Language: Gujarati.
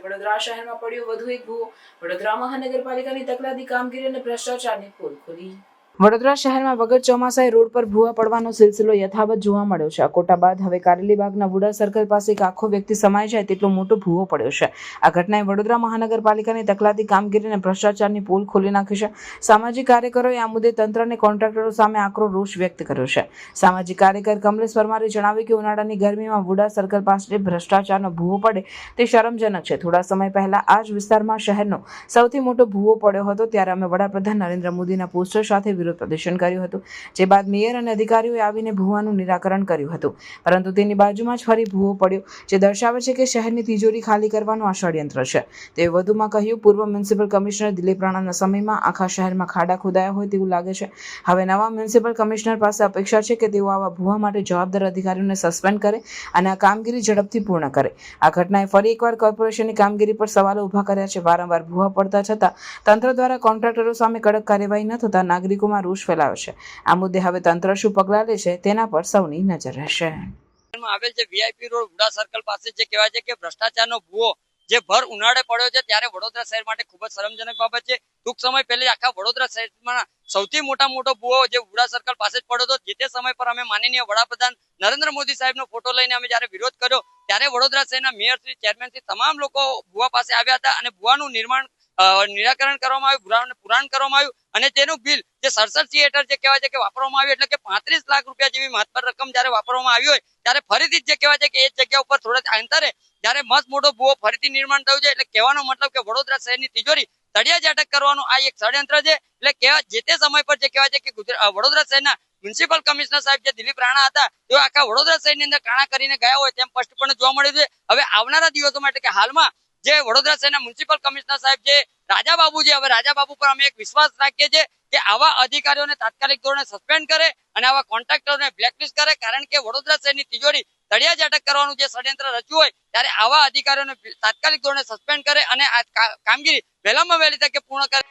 વડોદરા શહેરમાં પડ્યો વધુ એક ભૂવો વડોદરા મહાનગરપાલિકાની તકલાદી કામગીરી અને ભ્રષ્ટાચારની પોલ ખોલી વડોદરા શહેરમાં વગર ચોમાસાએ રોડ પર ભૂવા પડવાનો સિલસિલો યથાવત જોવા મળ્યો છે. અકોટા બાદ હવે કારેલીબાગના વુડા સર્કલ પાસે એક આખો વ્યક્તિ સમાઈ જાય તેટલો મોટો ભૂવો પડ્યો છે. આ ઘટનાએ વડોદરા મહાનગરપાલિકાની તકલાતી કામગીરી અને ભ્રષ્ટાચારની પોલ ખોલી નાખી છે. સામાજિક કાર્યકરોએ આ મુદ્દે તંત્ર અને કોન્ટ્રાક્ટરો સામે આકરો રોષ વ્યક્ત કર્યો છે. સામાજિક કાર્યકર કમલેશ પરમારે જણાવ્યું કે ઉનાળાની ગરમીમાં વુડા સર્કલ પાસે ભ્રષ્ટાચારનો ભૂવો પડે તે શરમજનક છે. થોડા સમય પહેલા આ જ વિસ્તારમાં શહેરનો સૌથી મોટો ભૂવો પડ્યો હતો. ત્યારે અમે વડાપ્રધાન નરેન્દ્ર મોદીના પોસ્ટર સાથે વિરોધ પ્રદર્શન કર્યું હતું, જે બાદ મેયર અને અધિકારીઓએ આવીને ભૂવાનું નિરાકરણ કર્યું હતું. પરંતુ તેની બાજુમાં જ ફરી ભૂવો પડ્યો, જે દર્શાવે છે કે શહેરની તિજોરી ખાલી કરવાનું આ ષડયંત્ર છે. તે વધુમાં કહ્યું, પૂર્વ મ્યુનિસિપલ કમિશનર દિલીપ રાણાના સમયમાં આખા શહેરમાં ખાડા ખોદાયા હોય તેવું લાગે છે. હવે નવા મ્યુનિસિપલ કમિશનર પાસે અપેક્ષા છે કે તેઓ આવા ભૂવા માટે જવાબદાર અધિકારીઓને સસ્પેન્ડ કરે અને આ કામગીરી ઝડપથી પૂર્ણ કરે. આ ઘટનાએ ફરી એકવાર કોર્પોરેશનની કામગીરી પર સવાલો ઊભા કર્યા છે. વારંવાર ભૂવા પડતા છતાં તંત્ર દ્વારા કોન્ટ્રાક્ટરો સામે કડક કાર્યવાહી ન થતાં નાગરિકોમાં રોષ ફેલાયો છે. આ મુદ્દે હવે તંત્ર શું પગલાં લે તેના પર સૌની નજર રહેશે. આવેલ છે વીઆઈપી રોડ ઉડા સર્કલ પાસે જે કહેવાય છે કે ભ્રષ્ટાચારનો ભૂવો જે ભર ઉનાળે પડ્યો છે ત્યારે વડોદરા શહેર માટે ખૂબ જ શરમજનક બાબત છે. ટૂંક સમય પહેલા આખા વડોદરા શહેરમાં સૌથી મોટા મોટો ભૂવો જે ઉડા સર્કલ પાસે જ પડ્યો હતો. જે તે સમય પર અમે માનનીય વડાપ્રધાન નરેન્દ્ર મોદી સાહેબનો ફોટો લઈને અમે જ્યારે વિરોધ કર્યો ત્યારે વડોદરા શહેરના મેયર શ્રી, ચેરમેન શ્રી તમામ લોકો ભૂવા પાસે આવ્યા હતા અને ભૂવાનું નિર્માણ નિરાકરણ કરવામાં આવ્યું ભૂરાને પુરાણ કરવામાં આવ્યું અને તેનું બિલ જે સડસઠ થિયેટર જે કહેવાય છે કે વાપરવામાં આવ્યું, એટલે કે પાંત્રીસ લાખ રૂપિયા જેવી મહત્તર રકમ જયારે વાપરવામાં આવી હોય, ત્યારે ફરીથી જે કહેવાય છે કે એ જગ્યા ઉપર થોડા અંતરે જયારે મસ્ત મોટો ભૂવો ફરીથી નિર્માણ થયું છે, એટલે કહેવાનો મતલબ કે વડોદરા શહેરની તિજોરી તળિયા જ અટક કરવાનું આ એક ષડયંત્ર છે, એટલે કેવા જે તે સમય પર જે કહેવાય છે કે વડોદરા શહેરના મ્યુનિસિપલ કમિશનર સાહેબ જે દિલીપ રાણા હતા, તેઓ આખા વડોદરા શહેરની અંદર કાણા કરીને ગયા હોય તેમ સ્પષ્ટપણે જોવા મળ્યું છે. હવે આવનારા દિવસોમાં, એટલે કે હાલમાં જે વડોદરા શહેરના મ્યુનિસિપલ કમિશનર સાહેબ જે રાજા બાબુ છે, હવે રાજા બાબુ પર અમે એક વિશ્વાસ રાખીએ છીએ કે આવા અધિકારીઓને તાત્કાલિક ધોરણે સસ્પેન્ડ કરે અને આવા કોન્ટ્રાક્ટરોને બ્લેકલિસ્ટ કરે, કારણ કે વડોદરા શહેરની તિજોરી તળિયા અટક કરવાનું જે ષડયંત્ર રચ્યું હોય, ત્યારે આવા અધિકારીઓને તાત્કાલિક ધોરણે સસ્પેન્ડ કરે અને આ કામગીરી વહેલામાં વહેલી તકે પૂર્ણ કરે.